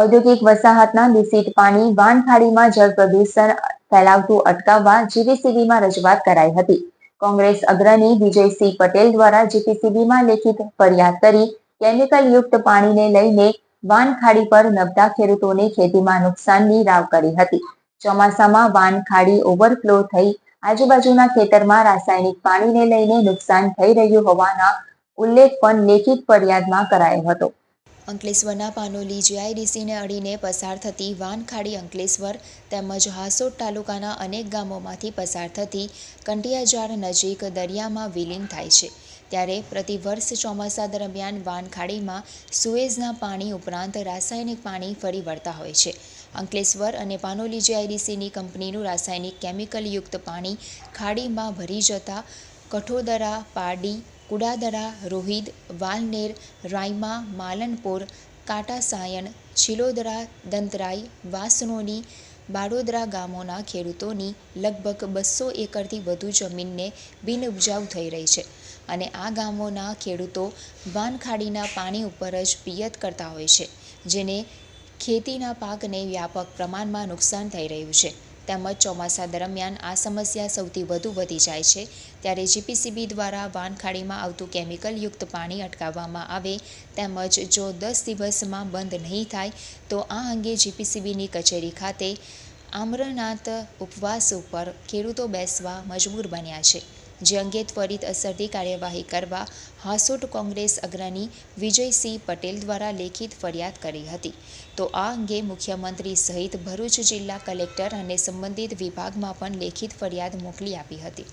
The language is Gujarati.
ઔદ્યોગિક વસાહતના દૂષિત પાણી, વાનખાડીમાં જળ પ્રદૂષણ ફેલાવતું અટકાવવા જીવીસીબીમાં રજૂઆત કરાઈ હતી. કોંગ્રેસ અગ્રણી વિજયસિંહ પટેલ દ્વારા જીપીસીબીમાં લેખિત ફરિયાદ કરી કેમિકલયુક્ત પાણીને લઈને વાનખાડી પર નબળા ખેડૂતોને ખેતીમાં નુકસાનની રાવ કરી હતી. ચોમાસામાં વાનખાડી ઓવરફ્લો થઈ, આજુબાજુના ખેતરમાં રાસાયણિક પાણીને લઈને નુકસાન થઈ રહ્યું હોવાના ઉલ્લેખ પણ લેખિત ફરિયાદમાં કરાયો હતો. અંકલેશ્વરના પાનોલી જીઆઈડીસીને અડીને પસાર થતી વાનખાડી અંકલેશ્વર તેમજ હાસોટ તાલુકાના અનેક ગામોમાંથી પસાર થતી કંટિયાજાર નજીક દરિયામાં વિલીન થાય છે. ત્યારે પ્રતિવર્ષ ચોમાસા દરમિયાન વાનખાડીમાં સુએઝના પાણી ઉપરાંત રાસાયણિક પાણી ફરી વળતા હોય છે. અંકલેશ્વર અને પાનોલી જીઆઈડીસીની કંપનીનું રાસાયણિક કેમિકલયુક્ત પાણી ખાડીમાં ભરી જતા કઠોદરા, પારડી કુડાદરા, રોહિદ, વાલનેર, રાયમા, માલનપુર, કાટાસાયણ, છિલોદરા દંતરાઈ વાસણોની બાડોદરા ગામોના ખેડૂતોની લગભગ બસો એકરથી વધુ જમીનને બિનઉપજાઉ થઈ રહી છે અને આ ગામોના ખેડૂતો વાનખાડીના પાણી ઉપર જ પિયત કરતા હોય છે, જેને ખેતીના પાકને વ્યાપક પ્રમાણમાં નુકસાન થઈ રહ્યું છે. તેમજ ચોમાસા દરમિયાન આ સમસ્યા સૌથી વધુ વધી જાય છે. ત્યારે જીપીસીબી દ્વારા વાનખાડીમાં આવતું કેમિકલયુક્ત પાણી અટકાવવામાં આવે તેમજ જો દસ દિવસમાં બંધ નહીં થાય, તો આ અંગે જીપીસીબીની કચેરી ખાતે આમ્રનાથ ઉપવાસ ઉપર ખેડૂતો બેસવા મજબૂર બન્યા છે. જે અંગે ત્વરિત અસરથી કાર્યવાહી કરવા હાસોટ કોંગ્રેસ અગ્રણી વિજયસિંહ પટેલ દ્વારા લેખિત ફરિયાદ કરી હતી. તો આ અંગે મુખ્યમંત્રી સહિત ભરૂચ જિલ્લા કલેક્ટર અને સંબંધિત વિભાગમાં પણ લેખિત ફરિયાદ મોકલી આપી હતી.